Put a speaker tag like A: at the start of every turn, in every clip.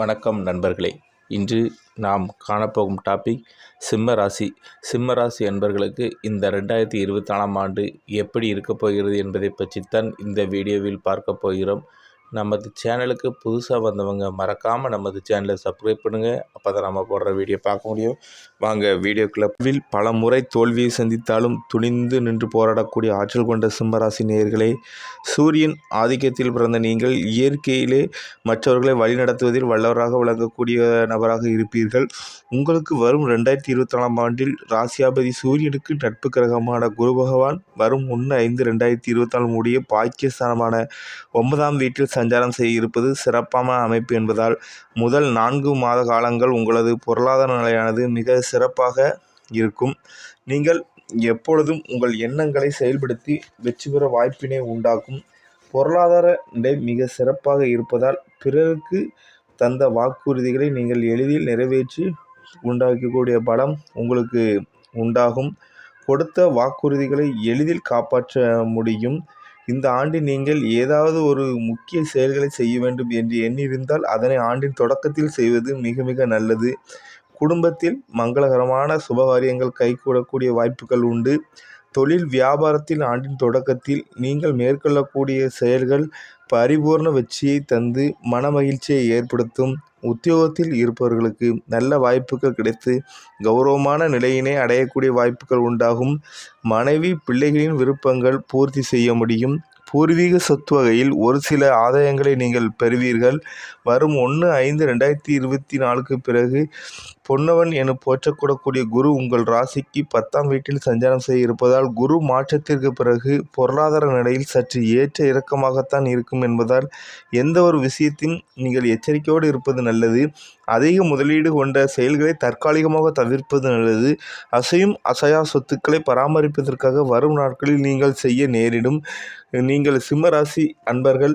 A: வணக்கம் நண்பர்களே. இன்று நாம் காணப்போகும் டாபிக் சிம்ம ராசி. சிம்ம ராசி இந்த ரெண்டாயிரத்தி இருபத்தி நாலாம் ஆண்டு எப்படி இருக்கப் போகிறது என்பதை பற்றித்தான் இந்த வீடியோவில் பார்க்க போகிறோம். நமது சேனலுக்கு புதுசாக வந்தவங்க மறக்காமல் நமது சேனலை சப்ஸ்கிரைப் பண்ணுங்கள் அப்போ தான் நம்ம போடுற வீடியோ பார்க்க முடியும். வாங்க வீடியோ கிளப்பில் பல முறை தோல்வியை சந்தித்தாலும் துணிந்து நின்று போராடக்கூடிய ஆற்றல் கொண்ட சிம்மராசி நேயர்களே சூரியன் ஆதிக்கத்தில் பிறந்த நீங்கள் இயற்கையிலே மற்றவர்களை வழிநடத்துவதில் வல்லவராக விளங்கக்கூடிய நபராக இருப்பீர்கள். உங்களுக்கு வரும் ரெண்டாயிரத்தி இருபத்தி நாலாம் ஆண்டில் ராசியாபதி சூரியனுக்கு நட்பு கிரகமான குரு பகவான் வரும் ஒன்று ஐந்து ரெண்டாயிரத்தி இருபத்தி நாலு முடிய பாக்கியஸ்தானமான ஒன்பதாம் வீட்டில் சஞ்சாரம் செய்ய இருப்பது சிறப்பான அமைப்பு என்பதால் முதல் நான்கு மாத காலங்கள் உங்களது பொருளாதார நிலையானது மிக சிறப்பாக இருக்கும். நீங்கள் எப்பொழுதும் உங்கள் எண்ணங்களை செயல்படுத்தி வெற்றி பெற வாய்ப்பினை உண்டாக்கும். பொருளாதார நிலை மிக சிறப்பாக இருப்பதால் பிறருக்கு தந்த வாக்குறுதிகளை நீங்கள் எளிதில் நிறைவேற்றி உண்டாக்கக்கூடிய பலம் உங்களுக்கு உண்டாகும். கொடுத்த வாக்குறுதிகளை எளிதில் காப்பாற்ற முடியும். இந்த ஆண்டில் நீங்கள் ஏதாவது ஒரு முக்கிய செயல்களை செய்ய வேண்டும் என்று எண்ணியிருந்தால் அதனை ஆண்டின் தொடக்கத்தில் செய்வது மிக மிக நல்லது. குடும்பத்தில் மங்களகரமான சுபகாரியங்கள் கைகூடக்கூடிய வாய்ப்புகள் உண்டு. தொழில் வியாபாரத்தில் ஆண்டின் தொடக்கத்தில் நீங்கள் மேற்கொள்ளக்கூடிய செயல்கள் பரிபூர்ண வெற்றியை தந்து மனமகிழ்ச்சியை ஏற்படுத்தும். உத்தியோகத்தில் இருப்பவர்களுக்கு நல்ல வாய்ப்புகள் கிடைத்து கௌரவமான நிலையினை அடையக்கூடிய வாய்ப்புகள் உண்டாகும். மனைவி பிள்ளைகளின் விருப்பங்கள் பூர்த்தி செய்ய முடியும். பூர்வீக சொத்து வகையில் ஒரு சில ஆதாயங்களை நீங்கள் பெறுவீர்கள். வரும் ஒன்று ஐந்து ரெண்டாயிரத்தி இருபத்தி நாலுக்கு பிறகு பொன்னவன் என போற்றக்கூடக்கூடிய குரு உங்கள் ராசிக்கு பத்தாம் வீட்டில் சஞ்சாரம் செய்ய இருப்பதால் குரு மாற்றத்திற்கு பிறகு பொருளாதார நிலையில் சற்று ஏற்ற இறக்கமாகத்தான் இருக்கும் என்பதால் எந்த ஒரு விஷயத்தையும் நீங்கள் எச்சரிக்கையோடு இருப்பது நல்லது. அதிக முதலீடு கொண்ட செயல்களை தற்காலிகமாக தவிர்ப்பது நல்லது. அசையும் அசையா சொத்துக்களை பராமரிப்பதற்காக வரும் நாட்களில் நீங்கள் செய்ய நேரிடும். நீங்கள் சிம்மராசி அன்பர்கள்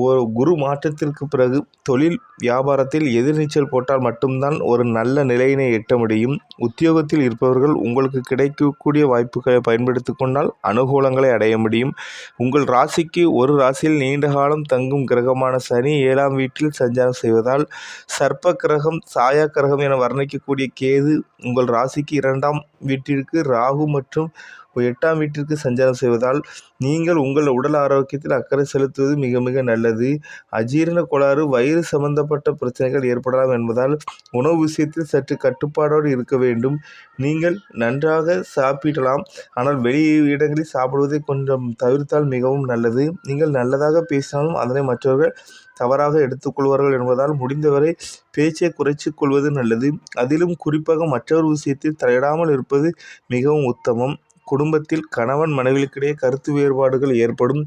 A: ஒரு குரு மாற்றத்திற்கு பிறகு தொழில் வியாபாரத்தில் எதிர்நீச்சல் போட்டால் மட்டும்தான் ஒரு நல்ல நிலையினை எட்ட முடியும். உத்தியோகத்தில் இருப்பவர்கள் உங்களுக்கு கிடைக்கக்கூடிய வாய்ப்புகளை பயன்படுத்தி கொண்டால் அனுகூலங்களை அடைய முடியும். உங்கள் ராசிக்கு ஒரு ராசியில் நீண்ட காலம் தங்கும் கிரகமான சனி ஏழாம் வீட்டில் சஞ்சாரம் செய்வதால் சர்ப்ப கிரகம் சாயா கிரகம் என வர்ணிக்கக்கூடிய கேது உங்கள் ராசிக்கு இரண்டாம் வீட்டிற்கு ராகு மற்றும் எட்டாம் வீட்டிற்கு சஞ்சாரம் செய்வதால் நீங்கள் உங்கள் உடல் ஆரோக்கியத்தில் அக்கறை செலுத்துவது மிக மிக நல்லது. அஜீரண கோளாறு வயிறு சம்பந்தப்பட்ட பிரச்சனைகள் ஏற்படலாம் என்பதால் உணவு விஷயத்தில் சற்று கட்டுப்பாடோடு இருக்க வேண்டும். நீங்கள் நன்றாக சாப்பிடலாம். ஆனால் வெளி இடங்களில் சாப்பிடுவதை கொஞ்சம் தவிர்த்தால் மிகவும் நல்லது. நீங்கள் நல்லதாக பேசினாலும் அதனை மற்றவர்கள் தவறாக எடுத்துக்கொள்வார்கள் என்பதால் முடிந்தவரை பேச்சை குறைச்சி கொள்வது நல்லது. அதிலும் குறிப்பாக மற்றொரு விஷயத்தில் தலையிடாமல் இருப்பது மிகவும் உத்தமம். குடும்பத்தில் கணவன் மனைவிகளுக்கிடையே கருத்து வேறுபாடுகள் ஏற்படும்.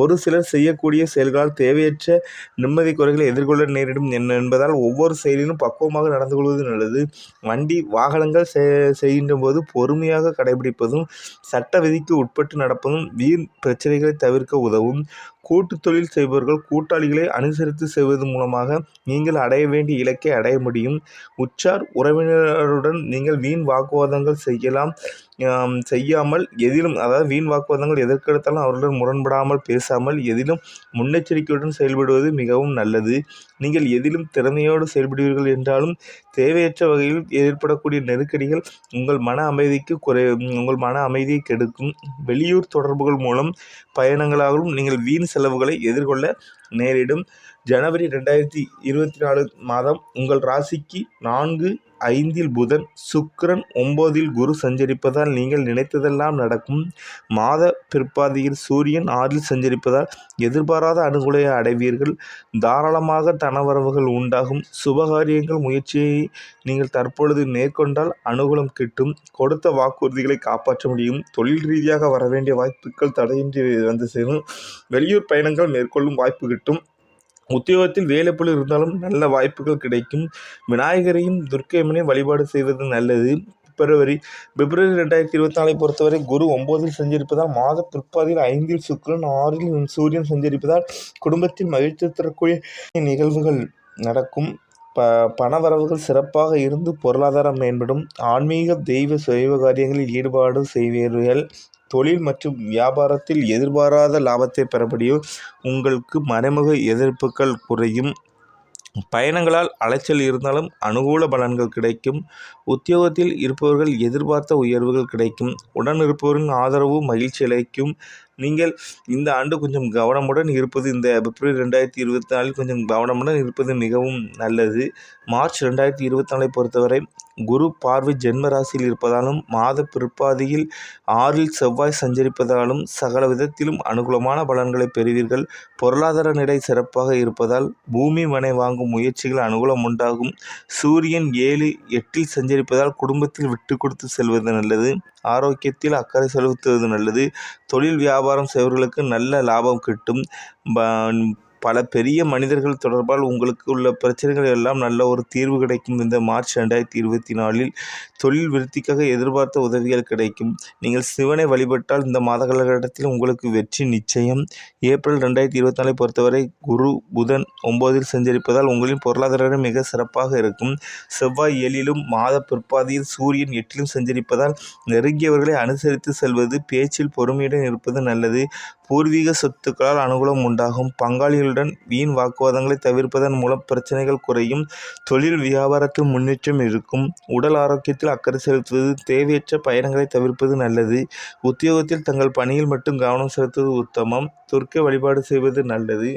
A: ஒரு சிலர் செய்யக்கூடிய செயல்களால் தேவையற்ற நிம்மதி குறைகளை எதிர்கொள்ள நேரிடும் என்பதால் ஒவ்வொரு செயலிலும் பக்குவமாக நடந்து கொள்வது நல்லது. வண்டி வாகனங்கள் செய்கின்ற போது பொறுமையாக கடைபிடிப்பதும் சட்ட விதிக்கு உட்பட்டு நடப்பதும் வீண் பிரச்சனைகளை தவிர்க்க உதவும். கூட்டு தொழில் செய்பவர்கள் கூட்டாளிகளை அனுசரித்து செய்வது மூலமாக நீங்கள் அடைய வேண்டிய இலக்கை அடைய முடியும். உற்றார் உறவினருடன் நீங்கள் வீண் வாக்குவாதங்கள் செய்யலாம். செய்யாமல் எதிலும் அதாவது வீண் வாக்குவாதங்கள் எதற்கெடுத்தாலும் அவர்களுடன் முரண்படாமல் பேசாமல் எதிலும் முன்னெச்சரிக்கையுடன் செயல்படுவது மிகவும் நல்லது. நீங்கள் எதிலும் திறமையோடு செயல்படுவீர்கள் என்றாலும் தேவையற்ற வகையில் ஏற்படக்கூடிய நெருக்கடிகள் உங்கள் மன அமைதிக்கு குறை உங்கள் மன அமைதியை கெடுக்கும். வெளியூர் தொடர்புகள் மூலம் பயணங்களாகவும் நீங்கள் வீண் செலவுகளை எதிர்கொள்ள நேரிடும். ஜனவரி ரெண்டாயிரத்தி இருபத்தி நாலு மாதம் உங்கள் ராசிக்கு நான்கு ஐந்தில் புதன் சுக்கிரன் ஒம்போதில் குரு சஞ்சரிப்பதால் நீங்கள் நினைத்ததெல்லாம் நடக்கும். மாத பிற்பாதியில் சூரியன் ஆறில் சஞ்சரிப்பதால் எதிர்பாராத அனுகூலையை அடைவீர்கள். தாராளமாக தனவரவுகள் உண்டாகும். சுபகாரியங்கள் முயற்சியை நீங்கள் தற்பொழுது மேற்கொண்டால் அனுகூலம் கிட்டும். கொடுத்த வாக்குறுதிகளை காப்பாற்ற முடியும். தொழில் ரீதியாக வர வேண்டிய வாய்ப்புகள் தடையின்றி வந்து சேரும். வெளியூர் பயணங்கள் மேற்கொள்ளும் வாய்ப்பு கிட்டும். உத்தியோகத்தில் வேலைப்பளு இருந்தாலும் நல்ல வாய்ப்புகள் கிடைக்கும். விநாயகரையும் துர்க்கையம்மனையும் வழிபாடு செய்வது நல்லது. பிப்ரவரி பிப்ரவரி ரெண்டாயிரத்தி இருபத்தி நாலை பொறுத்தவரை குரு ஒம்போதில் சஞ்சரிப்பதால் மாத பிற்பாதியில் ஐந்தில் சுக்கிரன் ஆறில் சூரியன் சஞ்சரிப்பதால் குடும்பத்தில் மகிழ்ச்சி தரக்கூடிய நிகழ்வுகள் நடக்கும். ப பணவரவுகள் சிறப்பாக இருந்து பொருளாதாரம் மேம்படும். ஆன்மீக தெய்வ சுயவ காரியங்களில் ஈடுபாடு செய்வீர்கள் தொழில் மற்றும் வியாபாரத்தில் எதிர்பாராத லாபத்தை பெற முடியும் உங்களுக்கு மறைமுக எதிர்ப்புகள் குறையும். பயணங்களால் அலைச்சல் இருந்தாலும் அனுகூல பலன்கள் கிடைக்கும். உத்தியோகத்தில் இருப்பவர்கள் எதிர்பார்த்த உயர்வுகள் கிடைக்கும். உடன் இருப்பவரின் ஆதரவு மகிழ்ச்சி அளிக்கும். நீங்கள் இந்த ஆண்டு கொஞ்சம் கவனமுடன் இருப்பது இந்த பிப்ரவரி ரெண்டாயிரத்தி இருபத்தி நாலில் கொஞ்சம் கவனமுடன் இருப்பது மிகவும் நல்லது. மார்ச் ரெண்டாயிரத்தி இருபத்தி நாலை பொறுத்தவரை குரு பார்வை ஜென்ம ராசியில் இருப்பதாலும் மாத பிற்பாதியில் ஆறில் செவ்வாய் சஞ்சரிப்பதாலும் சகல விதத்திலும் அனுகூலமான பலன்களை பெறுவீர்கள். பொருளாதார நிலை சிறப்பாக இருப்பதால் பூமி மனை வாங்கும் முயற்சிகள் அனுகூலம் உண்டாகும். சூரியன் ஏழு எட்டில் சஞ்சரிப்பதால் குடும்பத்தில் விட்டு கொடுத்து செல்வது நல்லது. ஆரோக்கியத்தில் அக்கறை செலுத்துவது நல்லது. தொழில் வியாபாரம் செய்பவர்களுக்கு நல்ல லாபம் கிட்டும். பல பெரிய மனிதர்கள் தொடர்பால் உங்களுக்கு உள்ள பிரச்சனைகள் எல்லாம் நல்ல ஒரு தீர்வு கிடைக்கும். இந்த மார்ச் ரெண்டாயிரத்தி இருபத்தி நாலில் தொழில் விருத்திக்காக எதிர்பார்த்த உதவிகள் கிடைக்கும். நீங்கள் சிவனை வழிபட்டால் இந்த மாத காலகட்டத்தில் உங்களுக்கு வெற்றி நிச்சயம். ஏப்ரல் ரெண்டாயிரத்தி இருபத்தி நாலை பொறுத்தவரை குரு புதன் ஒம்போதில் சஞ்சரிப்பதால் உங்களின் பொருளாதார மிக சிறப்பாக இருக்கும். செவ்வாய் ஏழிலும் மாத பிற்பாதியில் சூரியன் எட்டிலும் சஞ்சரிப்பதால் நெருங்கியவர்களை அனுசரித்து செல்வது பேச்சில் பொறுமையுடன் இருப்பது நல்லது. பூர்வீக சொத்துக்களால் அனுகூலம் உண்டாகும். பங்காளிகள் பங்காளிகளுடன் வீண் வாக்குவாதங்களை தவிர்ப்பதன் மூலம் பிரச்சனைகள் குறையும் தொழில் வியாபாரத்தில் முன்னேற்றம் இருக்கும். உடல் ஆரோக்கியத்தில் அக்கறை செலுத்துவது தேவையற்ற பயணங்களை தவிர்ப்பது நல்லது. உத்தியோகத்தில் தங்கள் பணியில் மட்டும் கவனம் செலுத்துவது உத்தமம். துர்க்கை வழிபாடு செய்வது நல்லது.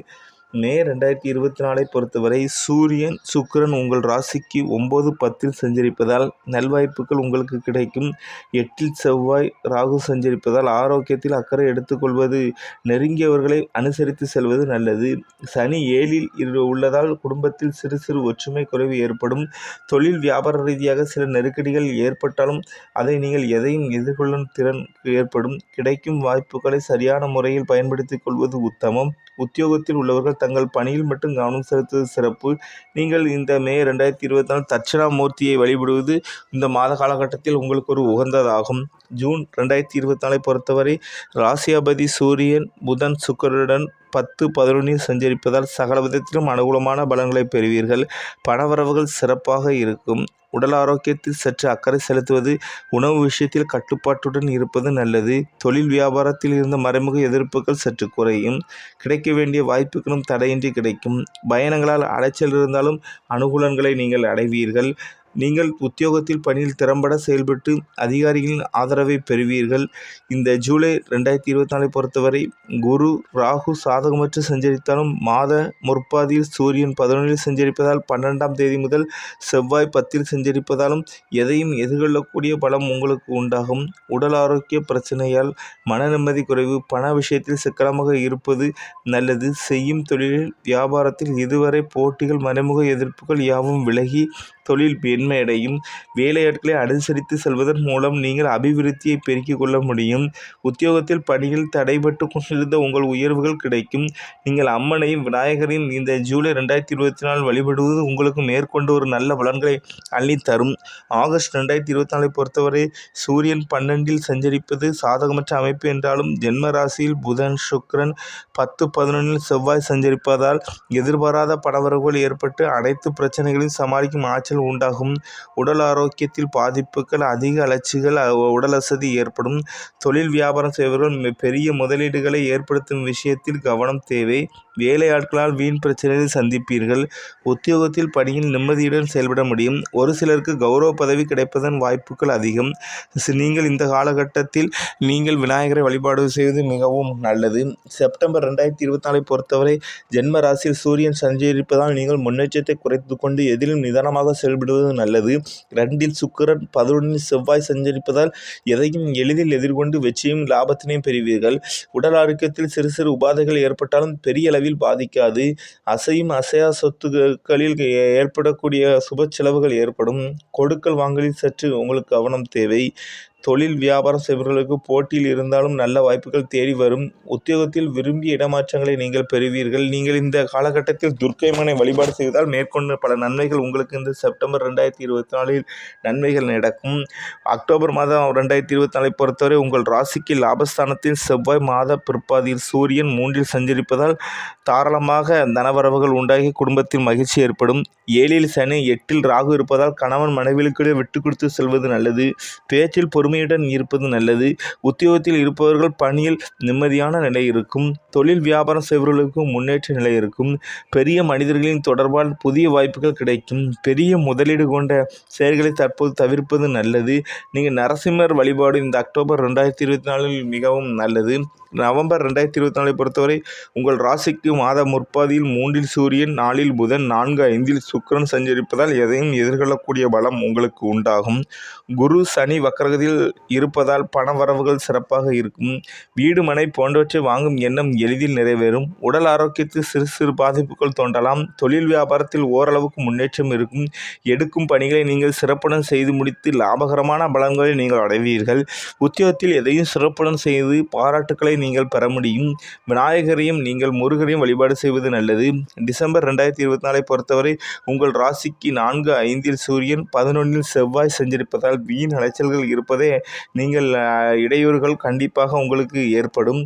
A: மே ரெண்டாயிரத்தி இருபத்தி நாலை பொறுத்தவரை சூரியன் சுக்கிரன் உங்கள் ராசிக்கு ஒம்பது பத்தில் சஞ்சரிப்பதால் நல்வாய்ப்புகள் உங்களுக்கு கிடைக்கும். எட்டில் செவ்வாய் ராகு சஞ்சரிப்பதால் ஆரோக்கியத்தில் அக்கறை எடுத்துக்கொள்வது நெருங்கியவர்களை அனுசரித்து செல்வது நல்லது. சனி ஏழில் இரு உள்ளதால் குடும்பத்தில் சிறு சிறு ஒற்றுமை குறைவு ஏற்படும். தொழில் வியாபார ரீதியாக சில நெருக்கடிகள் ஏற்பட்டாலும் அதை நீங்கள் எதையும் எதிர்கொள்ளும் திறன் ஏற்படும். கிடைக்கும் வாய்ப்புகளை சரியான முறையில் பயன்படுத்திக் கொள்வது உத்தமம். உத்தியோகத்தில் உள்ளவர்கள் தங்கள் பணியில் மட்டும் கவனம் செலுத்துவது சிறப்பு. நீங்கள் இந்த மே ரெண்டாயிரத்தி இருபத்தி நாலு தட்சிணாமூர்த்தியை வழிபடுவது இந்த மாத காலகட்டத்தில் உங்களுக்கு ஒரு உகந்ததாகும். ஜூன் ரெண்டாயிரத்தி இருபத்தி நாலை பொறுத்தவரை ராசியாபதி சூரியன் புதன் சுக்கரனுடன் பத்து பதினொன்றில் சஞ்சரிப்பதால் சகல விதத்திலும் அனுகூலமான பலன்களை பெறுவீர்கள். பணவரவுகள் சிறப்பாக இருக்கும். உடல் ஆரோக்கியத்தில் சற்று அக்கறை செலுத்துவது உணவு விஷயத்தில் கட்டுப்பாட்டுடன் இருப்பது நல்லது. தொழில் வியாபாரத்தில் இருந்த மறைமுக எதிர்ப்புகள் சற்று குறையும். கிடைக்க வேண்டிய வாய்ப்புகளும் தடையின்றி கிடைக்கும். பயணங்களால் அலைச்சல் இருந்தாலும் அனுகூலங்களை நீங்கள் அடைவீர்கள். நீங்கள் உத்தியோகத்தில் பணியில் திறம்பட செயல்பட்டு அதிகாரிகளின் ஆதரவை பெறுவீர்கள். இந்த ஜூலை ரெண்டாயிரத்தி இருபத்தி நாலை பொறுத்தவரை குரு ராகு சாதகமற்று சஞ்சரித்தாலும் மாத முற்பாதியில் சூரியன் பதினொன்றில் சஞ்சரிப்பதால் பன்னெண்டாம் தேதி முதல் செவ்வாய் பத்தில் சஞ்சரிப்பதாலும் எதையும் எதிர்கொள்ளக்கூடிய பலம் உங்களுக்கு உண்டாகும். உடல் ஆரோக்கிய பிரச்சனையால் மன நிம்மதி குறைவு பண விஷயத்தில் சிக்கனமாக இருப்பது நல்லது. செய்யும் தொழிலில் வியாபாரத்தில் இதுவரை போட்டிகள் மறைமுக எதிர்ப்புகள் யாவும் விலகி தொழில் பெண்மையடையும் வேலையாட்களை அனுசரித்து செல்வதன் மூலம் நீங்கள் அபிவிருத்தியை பெருக்கிக் கொள்ள முடியும். உத்தியோகத்தில் பணியில் தடைபட்டு கொண்டிருந்த உங்கள் உயர்வுகள் கிடைக்கும். நீங்கள் அம்மனையும் விநாயகரின் இந்த ஜூலை ரெண்டாயிரத்தி இருபத்தி நாலு வழிபடுவது உங்களுக்கு மேற்கொண்டு ஒரு நல்ல பலன்களை அள்ளித்தரும். ஆகஸ்ட் ரெண்டாயிரத்தி இருபத்தி நாலை பொறுத்தவரை சூரியன் பன்னெண்டில் சஞ்சரிப்பது சாதகமற்ற அமைப்பு என்றாலும் ஜென்ம ராசியில் புதன் சுக்ரன் பத்து பதினொன்றில் செவ்வாய் சஞ்சரிப்பதால் எதிர்பாராத பணவரவுகள் ஏற்பட்டு அனைத்து பிரச்சனைகளையும் சமாளிக்கும் ஆட்சி காய்ச்சல் உண்டாகும். உடல் ஆரோக்கியத்தில் பாதிப்புகள் அதிக அலட்சிகள் உடல் அசதி ஏற்படும். தொழில் வியாபாரம் செய்பவர்கள் பெரிய முதலீடுகளை ஏற்படுத்தும் விஷயத்தில் கவனம் தேவை. வேலையாட்களால் வீண் பிரச்சனைகளை சந்திப்பீர்கள். உத்தியோகத்தில் பணியில் நிம்மதியுடன் செயல்பட முடியும். ஒரு சிலருக்கு கௌரவ பதவி கிடைப்பதன் வாய்ப்புகள் அதிகம். நீங்கள் இந்த காலகட்டத்தில் நீங்கள் விநாயகரை வழிபாடு செய்வது மிகவும் நல்லது. செப்டம்பர் ரெண்டாயிரத்தி இருபத்தி நாலை பொறுத்தவரை ஜென்ம ராசியில் சூரியன் சஞ்சரிப்பதால் நீங்கள் முன்னேற்றத்தை குறைத்து கொண்டு எதிலும் நிதானமாக செயல்படுவது நல்லது. ரெண்டில் சுக்கரன் பதினொன்றில் செவ்வாய் சஞ்சரிப்பதால் எதையும் எளிதில் எதிர்கொண்டு வெற்றியும் லாபத்தினையும் பெறுவீர்கள். உடல் ஆரோக்கியத்தில் சிறு சிறு உபாதைகள் ஏற்பட்டாலும் பெரிய அளவில் அளவில் பாதிக்காது. அசையும் அசையா சொத்துக்களில் ஏற்படக்கூடிய சுப செலவுகள் ஏற்படும். கொடுக்கல் வாங்கலில் சற்று உங்களுக்கு கவனம் தேவை. தொழில் வியாபாரம் செய்பவர்களுக்கு போட்டியில் இருந்தாலும் நல்ல வாய்ப்புகள் தேடி வரும். உத்தியோகத்தில் விரும்பிய இடமாற்றங்களை நீங்கள் பெறுவீர்கள். நீங்கள் இந்த காலகட்டத்தில் துர்க்கைமனை வழிபாடு செய்வதால் மேற்கொண்ட பல நன்மைகள் உங்களுக்கு இந்த செப்டம்பர் ரெண்டாயிரத்தி இருபத்தி நாலில் நன்மைகள் நடக்கும். அக்டோபர் மாதம் ரெண்டாயிரத்தி இருபத்தி நாலை பொறுத்தவரை உங்கள் ராசிக்கு லாபஸ்தானத்தில் செவ்வாய் மாத பிற்பாதியில் சூரியன் மூன்றில் சஞ்சரிப்பதால் தாராளமாக தனவரவுகள் உண்டாகி குடும்பத்தில் மகிழ்ச்சி ஏற்படும். ஏழில் சனி எட்டில் ராகு இருப்பதால் கணவன் மனைவிகளுக்கிடையே விட்டு கொடுத்து செல்வது நல்லது. பேச்சில் பொறுமை பொறுமையுடன் இருப்பது நல்லது. உத்தியோகத்தில் இருப்பவர்கள் பணியில் நிம்மதியான நிலை இருக்கும். தொழில் வியாபாரம் செய்பவர்களுக்கு முன்னேற்ற நிலை இருக்கும். பெரிய மனிதர்களின் தொடர்பால் புதிய வாய்ப்புகள் கிடைக்கும். பெரிய முதலீடு கொண்ட செயல்களை தற்போது தவிர்ப்பது நல்லது. நீங்கள் நரசிம்மர் வழிபாடு இந்த அக்டோபர் ரெண்டாயிரத்தி இருபத்தி நாலில் மிகவும் நல்லது. நவம்பர் ரெண்டாயிரத்தி இருபத்தி நாலை பொறுத்தவரை உங்கள் ராசிக்கு மாத முற்பாதியில் மூன்றில் சூரியன் நாலில் புதன் நான்கு ஐந்தில் சுக்கரன் சஞ்சரிப்பதால் எதையும் எதிர்கொள்ளக்கூடிய பலம் உங்களுக்கு உண்டாகும். குரு சனி வக்கரகத்தில் இருப்பதால் பண வரவுகள் சிறப்பாக இருக்கும். வீடு மனை போன்றவற்றை வாங்கும் எண்ணம் எளிதில் நிறைவேறும். உடல் ஆரோக்கியத்தில் சிறு சிறு பாதிப்புகள் தோன்றலாம். தொழில் வியாபாரத்தில் ஓரளவுக்கு முன்னேற்றம் இருக்கும். எடுக்கும் பணிகளை நீங்கள் சிறப்புடன் செய்து முடித்து லாபகரமான பலன்களை நீங்கள் அடைவீர்கள். உத்தியோகத்தில் எதையும் சிறப்புடன் செய்து பாராட்டுக்களை நீங்கள் பெற முடியும். விநாயகரையும் நீங்கள் முருகரையும் வழிபாடு செய்வது நல்லது. டிசம்பர் ரெண்டாயிரத்தி இருபத்தி நாலை பொறுத்தவரை உங்கள் ராசிக்கு நான்கு ஐந்தில் சூரியன் பதினொன்றில் செவ்வாய் செஞ்சிருப்பதால் வீண் அலைச்சல்கள் இருப்பதே நீங்கள் இடையூறுகள் கண்டிப்பாக உங்களுக்கு ஏற்படும்.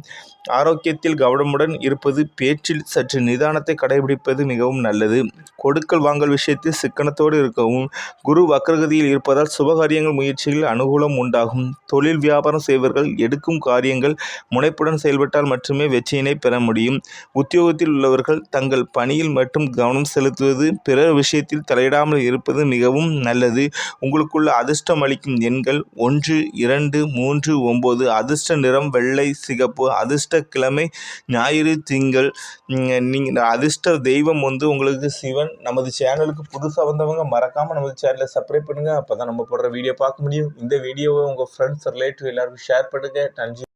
A: ஆரோக்கியத்தில் கவனமுடன் இருப்பது பேச்சில் சற்று நிதானத்தை கடைபிடிப்பது மிகவும் நல்லது. கொடுக்கல் வாங்கல் விஷயத்தில் சிக்கனத்தோடு இருக்கவும் குரு வக்ரகதியில் இருப்பதால் சுபகாரியங்கள் முயற்சிகளில் அனுகூலம் உண்டாகும். தொழில் வியாபாரம் செய்வர்கள் எடுக்கும் காரியங்கள் முனைப்புடன் செயல்பட்டால் மட்டுமே வெற்றியினை பெற முடியும். உத்தியோகத்தில் உள்ளவர்கள் தங்கள் பணியில் மட்டும் கவனம் செலுத்துவது பிறர் விஷயத்தில் தலையிடாமல் இருப்பது மிகவும் நல்லது. உங்களுக்குள்ள அதிர்ஷ்டம் அளிக்கும் எண்கள் ஒன்று இரண்டு மூன்று ஒம்பது. அதிர்ஷ்ட நிறம் வெள்ளை சிகப்பு. அதிர்ஷ்ட கிழமை ஞாயிறு திங்கள் நீங்கள் அதிர்ஷ்ட தெய்வம் வந்து உங்களுக்கு சிவன். நமது சேனலுக்கு புதுசாக வந்தவங்க மறக்காமல் நமது சேனலை சப்ஸ்கிரைப் பண்ணுங்கள் அப்போ தான் நம்ம போடுற வீடியோ பார்க்க முடியும். இந்த வீடியோவை உங்கள் ஃப்ரெண்ட்ஸ் ரிலேட்டிவ் எல்லாருக்கும் ஷேர் பண்ணுங்கள் நன்றி.